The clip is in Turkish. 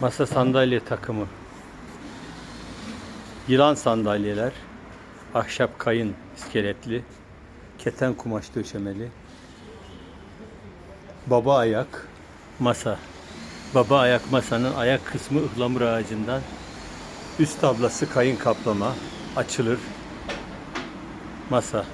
Masa sandalye takımı. Yılan sandalyeler. Ahşap kayın iskeletli. Keten kumaş döşemeli. Baba ayak masa. Baba ayak masanın ayak kısmı ıhlamur ağacından. Üst tablası kayın kaplama. Açılır. Masa.